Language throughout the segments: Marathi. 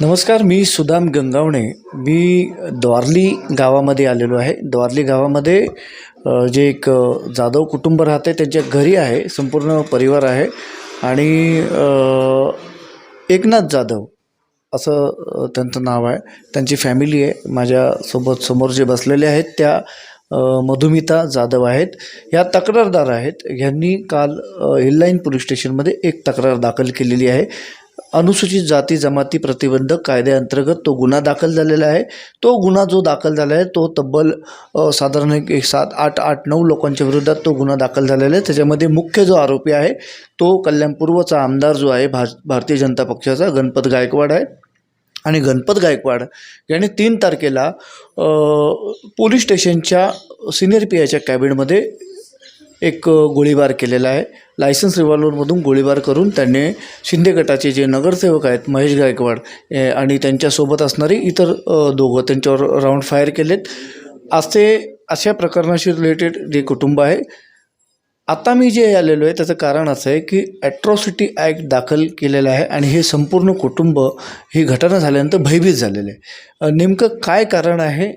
नमस्कार मी सुदाम गंगावणे. मी द्वारली गावामध्ये आलेलो आहे. द्वारली गावामध्ये जे एक जाधव कुटुंब राहते त्यांच्या घरी आहे संपूर्ण परिवार आहे. आणि एकनाथ जाधव असं त्यांचं नाव आहे. त्यांची फॅमिली आहे. माझ्यासोबत समोर जे बसलेले आहेत त्या मधुमिता जाधव आहेत. या तक्रारदार आहेत. ह्यांनी काल अ, हिललाईन पोलीस स्टेशनमध्ये एक तक्रार दाखल केलेली आहे. अनुसूचित जाती जमाती प्रतिबंधक कायद्याअंतर्गत तो गुन्हा दाखल झालेला आहे. तो गुन्हा जो दाखल झाला आहे तो तब्बल साधारण एक सात आठ आठ नऊ लोकांच्या विरोधात तो गुन्हा दाखल झालेला आहे. त्याच्यामध्ये मुख्य जो आरोपी आहे तो कल्याणपूर्वचा आमदार जो आहे भा भारतीय जनता पक्षाचा गणपत गायकवाड आहे. आणि गणपत गायकवाड याने तीन तारखेला पोलीस स्टेशनच्या सिनियर पी आयच्या कॅबिनमध्ये एक गोळीबार केलेला आहे. लायसन्स रिव्हॉल्वरमधून गोळीबार करून त्यांनी शिंदे गटाचे जे नगरसेवक आहेत महेश गायकवाड आणि त्यांच्यासोबत असणारे इतर दोघं त्यांच्यावर राऊंड फायर केलेत. असे अशा प्रकरणाशी रिलेटेड जे कुटुंब आहे आता मी जे आलेलो आहे त्याचं कारण असं आहे की ॲट्रॉसिटी ॲक्ट दाखल केलेलं आहे आणि हे संपूर्ण कुटुंब ही घटना झाल्यानंतर भयभीत झालेलं आहे. नेमकं काय कारण आहे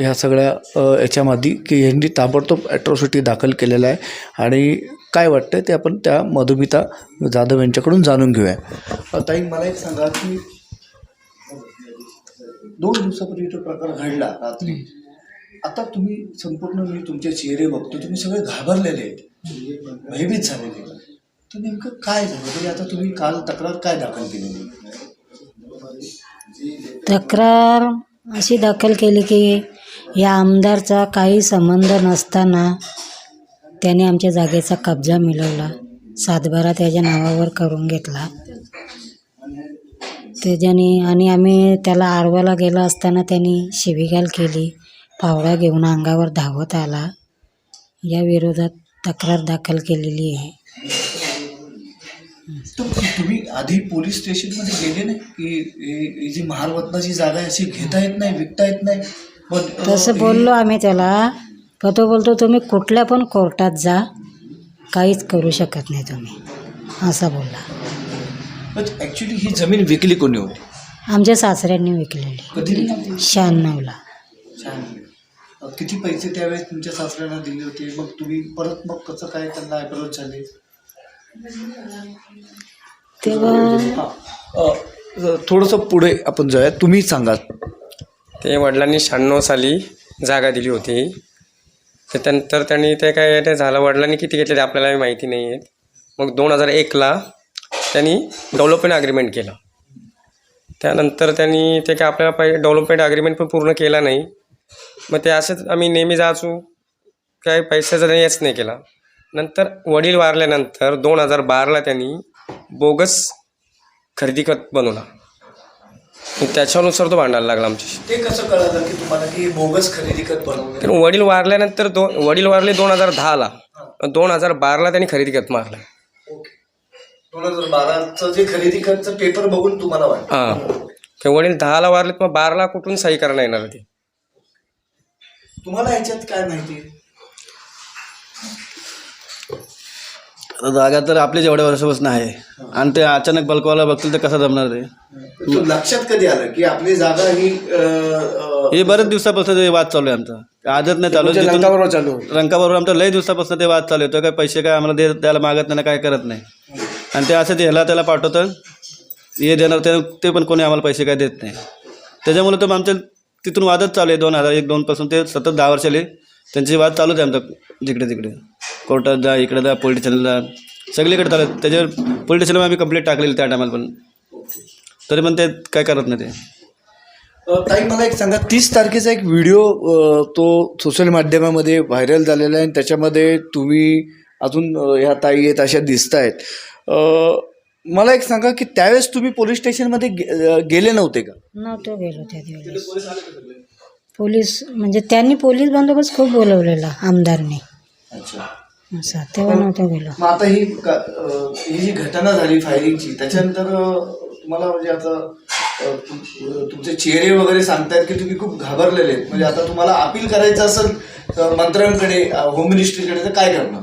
ह्या सगळ्या याच्यामध्ये की यांनी ताबडतोब ॲट्रॉसिटी दाखल केलेलं आहे आणि काय वाटतं ते आपण त्या मधुमिता जाधव यांच्याकडून जाणून घेऊया. ताई मला एक सांगा की दोन दिवसापूर्वी तो प्रकार घडला रात्री. आता तुम्ही संपूर्ण मी तुमचे चेहरे बघतो तुम्ही सगळे घाबरलेले आहेत. भयभीत झालेले तर नेमकं काय झालं? तरी आता तुम्ही काल तक्रार काय दाखल केलेली? तक्रार अशी दाखल केली की या आमदारचा काही संबंध नसताना त्याने आमच्या जागेचा कब्जा मिळवला. सातबारा त्याच्या नावावर करून घेतला. त्याच्याने आणि आम्ही त्याला आरवाला गेलो असताना त्यांनी शिवीगाळ केली. पावडा घेऊन अंगावर धावत आला. या विरोधात तक्रार दाखल केलेली आहे. तर तुम्ही आधी पोलीस स्टेशनमध्ये गेले नाही? की ही- जी महारवतनाची जागा आहे अशी घेता येत नाही विकता येत नाही? पण तसं बोललो आम्ही त्याला. पण तो बोलतो तुम्ही कुठल्या पण कोर्टात जा काहीच करू शकत नाही तुम्ही. असा बोलला. ॲक्च्युली ही जमीन विकली कोणी होती? आमच्या सासऱ्यांनी विकलेली. कधी? शहाण्णवला. किती पैसे त्यावेळेस तुमच्या सासऱ्यांना दिले होते? मग तुम्ही परत मग कसं काय त्यांना अप्रोच झाले? तेव्हा हां. अ, थोडंसं पुढे आपण जाऊया तुम्ही सांगा ते वडिलांनी शहाण्णव साली जागा दिली होती. तर त्यानंतर त्यांनी ते काय ते झालं वडिलांनी किती घेतले ते आपल्याला माहिती नाही आहेत मग दोन हजार एकला त्यांनी डेव्हलपमेंट अग्रीमेंट केलं. त्यानंतर त्यांनी ते काय आपल्याला पहिले डेव्हलपमेंट अग्रीमेंट पण पूर्ण केला नाही. मग ते असंच आम्ही नेहमी जायचो. काय पैशाचा त्यांनी हेच नाही केला. नंतर वडील वारल्यानंतर दोन हजार बाराला त्यांनी बोगस खरेदी खत बनवला. त्याच्यानुसार तो भांडायला लागला आमच्याशी. ते कसं कळलं की तुम्हाला की बोगस खरेदी खत बनवलं? कारण वडील वारल्यानंतर दोन वडील वारले दोन हजार दहाला. दोन हजार बाराला त्यांनी खरेदी खत मारला. ओके. दोन हजार बाराचं जे खरेदी खतचं पेपर बघून तुम्हाला वाटतं हां. वडील दहाला वारले मग बाराला कुठून सही करता येणार ते? तुम्हाला याच्यात काय माहिती? आता जागा तर आपल्या जेवढ्या वर्षापासून आहे. आणि ते अचानक बल्कवाला बघतील तर कसं जमणार ते तो लक्षात कधी आलं की आपली जागा ही अं, हे बरेच दिवसापासून ते वाद चालू आहे आमचा. आजच नाही चालू. जिथून रंकाबरोबर आमचा लय दिवसापासून ते वाद चालू आहे. तो काय पैसे काय आम्हाला दे द्यायला मागत नाही काय करत नाही. आणि ते असं ते ह्याला त्याला पाठवतं हे देणार ते ते पण कोणी आम्हाला पैसे काय देत नाही. त्याच्यामुळे तर आमच्या तिथून वादच चालू आहे दोन हजार एक दोनपासून ते सतत दहा वर्षाले त्यांचे वाद चालूच आहे आमचा जिकडे तिकडे. कोर्टात जा इकडे जा पोलीस स्टेशनला सगळीकडे चालू त्याच्यावर पोलीस स्टेशनला आम्ही कंप्लेंट टाकलेली त्या टायमाला पण. तरी पण ते काय करत नाही ते. ताई मला एक सांगा तीस तारखेचा एक व्हिडिओ तो सोशल माध्यमामध्ये व्हायरल झालेला आहे आणि त्याच्यामध्ये तुम्ही अजून ह्या ताई आहेत अशा दिसत आहेत मला एक सांगा की त्यावेळेस तुम्ही पोलीस स्टेशनमध्ये गे- गेले नव्हते का? नव्हतो गेलो त्या दिवस पोलीस म्हणजे त्यांनी पोलीस बंदोबस्त खूप बोलवलेला आमदारने. अच्छा. असं तेव्हा नव्हतो गेलो. मग आता ही का- अं, ही जी घटना झाली फायरिंगची त्याच्यानंतर अं, तुम्हाला म्हणजे आता अं, तुम- तुमचे चेहरे वगैरे सांगतायत की तुम्ही खूप घाबरलेले आहेत. म्हणजे आता तुम्हाला अपील करायचं असेल अं, मंत्र्यांकडे होम मिनिस्ट्रीकडे तर काय करणार?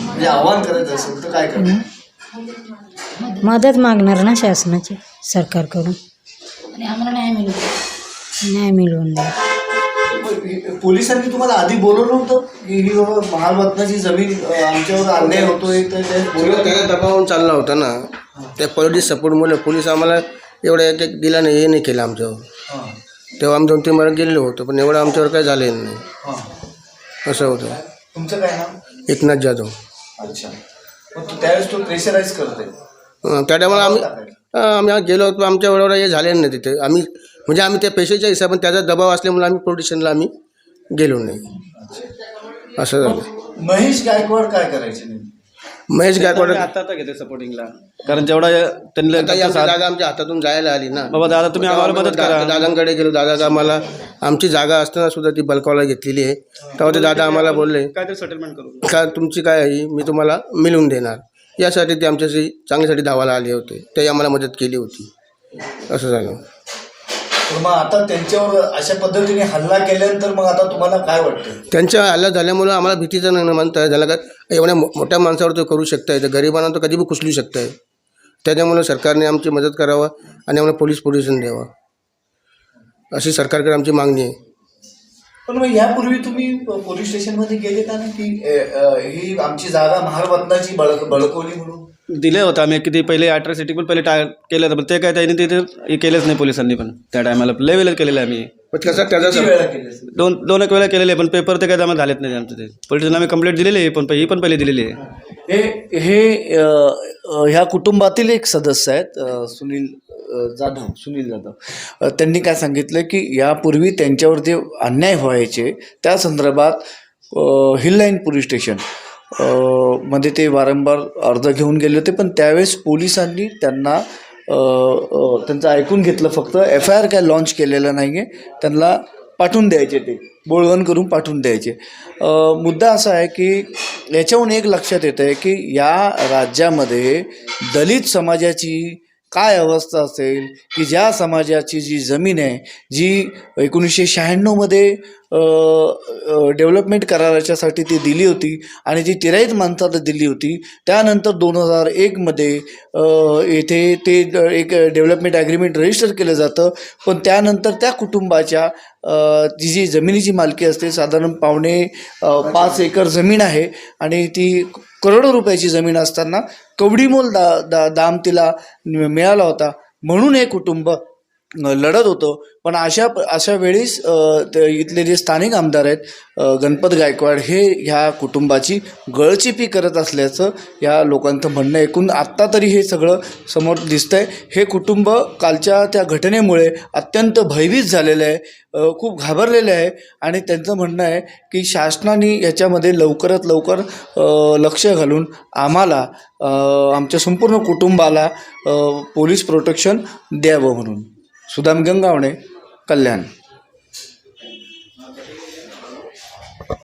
म्हणजे आव्हान करायचं असेल तर काय करणार? मदत मागणार ना शासनाची सरकारकडून? आणि आम्हाला न्याय मिळू न्याय मिळवून द्या पोलिसांनी तुम्हाला आधी बोलवलं होतं की ही बाबा महारत्नाची जमीन अ, आमच्यावर अन्याय होतोय तर ते सगळं दबावून चालला होता ना. त्या पॉलिटिक्स सपोर्टमुळे पोलीस आम्हाला एवढं एक एक दिला नाही हे नाही केलं आमच्यावर. हां. तेव्हा आम्ही दोन तीन बार गेलेलो होतो पण एवढं आमच्यावर काही झालेलं नाही. हां. असं होतं. तुमचं काय नाव? एकनाथ जाधव. अच्छा. तू त्यावेळेस तो प्रेशराईज अं, त्या टायमाला आम्ही अं, आम्ही गेलो होतो आमच्या बरोबर हे झालेलं नाही तिथे. आम्ही म्हणजे आम्ही त्या पेशेच्या हिशोबाने त्याचा दबाव असल्यामुळे आम्ही पोलीस स्टेशनला आम्ही गेलो नाही. असं झालं. महेश गायकवाड काय करायचे नेमके? महेश गायकवाड आता आता घेते सपोर्टिंगला कारण जेवढा त्यांनी आता ही आमची जागा आमच्या हातातून जायला आली ना. बाबा दादा तुम्ही आम्हाला मदत करा. दादांकडे गेलो. दादा आम्हाला आमची जागा असताना सुद्धा ती बल्कवाला घेतलेली आहे. तेव्हा ते दादा आम्हाला बोलले काहीतरी सेटलमेंट करू. का तुमची काय आहे? मी तुम्हाला मिळवून देणार. यासाठी ते आमच्याशी चांगल्यासाठी धावाला आले होते. ते आम्हाला मदत केली होती. असं झालं. तर मग आता त्यांच्यावर अशा पद्धतीने हल्ला केल्यानंतर मग आता तुम्हाला काय वाटतं? त्यांच्या हल्ला झाल्यामुळं आम्हाला भीतीचं नाही म्हणता झालं का? एवढ्या मो- मोठ्या माणसावर तो करू शकताय. तर गरिबांना तो कधी बी कुचलू शकताय. त्याच्यामुळं सरकारने आमची मदत करावं आणि आम्हाला पोलीस प्रोटेक्शन द्यावं. अशी सरकारकडे आमची मागणी आहे. पण मग यापूर्वी तुम्ही प- पोलीस स्टेशनमध्ये गेले का ना की अ, अ, ही आमची जागा महारत्नाची बळक बळकवली म्हणून? दिले होतं. आम्ही किती पहिले अॅट्रॉसिटी पण पहिले टा केलं होतं पण ते काय त्यांनी तिथे हे केलंच नाही पोलिसांनी पण. त्या टायमाला लय वेळेला केलेलं आहे आम्ही. पण त्याचा? दोन दोन एक वेळा केलेले आहे, पण पेपर ते काय जमा झालेत नाही आमचं ते. पोलिसांना आम्ही कंप्लेंट दिलेली आहे पण ही पण पहिले दिलेली आहे. हे हे अ, अ, ह्या कुटुंबातील एक सदस्य आहेत अ, सुनील अ, जाधव सुनील जाधव. अ, त्यांनी काय सांगितलं की यापूर्वी त्यांच्यावर जे अन्याय व्हायचे. त्या संदर्भात हिललाईन पोलीस स्टेशन मध्ये ते वारंवार अर्ज घेऊन गेले होते पण त्यावेळेस पोलिसांनी त्यांना त्यांचं ऐकून घेतलं फक्त. एफ आय आर काय लॉन्च केलेलं नाही आहे त्यांना पाठवून द्यायचे ते. बोळवण करून पाठवून द्यायचे. मुद्दा असा आहे की याच्याहून एक लक्षात येतं आहे की या राज्यामध्ये दलित समाजाची काय अवस्था असेल की ज्या समाजाची जी जमीन आहे जी एकोणीसशे शहाण्णवमध्ये डेव्हलपमेंट कराराच्यासाठी ती दिली होती आणि जी तिराईत माणसाला दिली होती त्यानंतर दोन हजार एकमध्ये येथे ते एक डेव्हलपमेंट ॲग्रीमेंट रजिस्टर केलं जातं. पण त्यानंतर त्या कुटुंबाच्या ती जी जमिनीची मालकी असते साधारण पावणे पाच एकर जमीन आहे आणि ती करोडो रुपयाची जमीन असताना कवडीमोल दा दा दाम तिला मिळाला होता. म्हणून हे कुटुंब लढत होतं. पण अशा अशा वेळीस ते इथले जे स्थानिक आमदार आहेत गणपत गायकवाड हे ह्या कुटुंबाची गळचिपी करत असल्याचं या लोकांचं म्हणणं आहे. आत्ता तरी हे सगळं समोर दिसतंय. हे कुटुंब कालच्या त्या घटनेमुळे अत्यंत भयभीत झालेलं आहे. खूप घाबरलेले आहे. आणि त्यांचं म्हणणं आहे की शासनाने याच्यामध्ये लवकरात लवकर लक्ष घालून आम्हाला आमच्या संपूर्ण कुटुंबाला पोलीस प्रोटेक्शन द्यावं म्हणून. सुदाम गंगावणे कल्याण.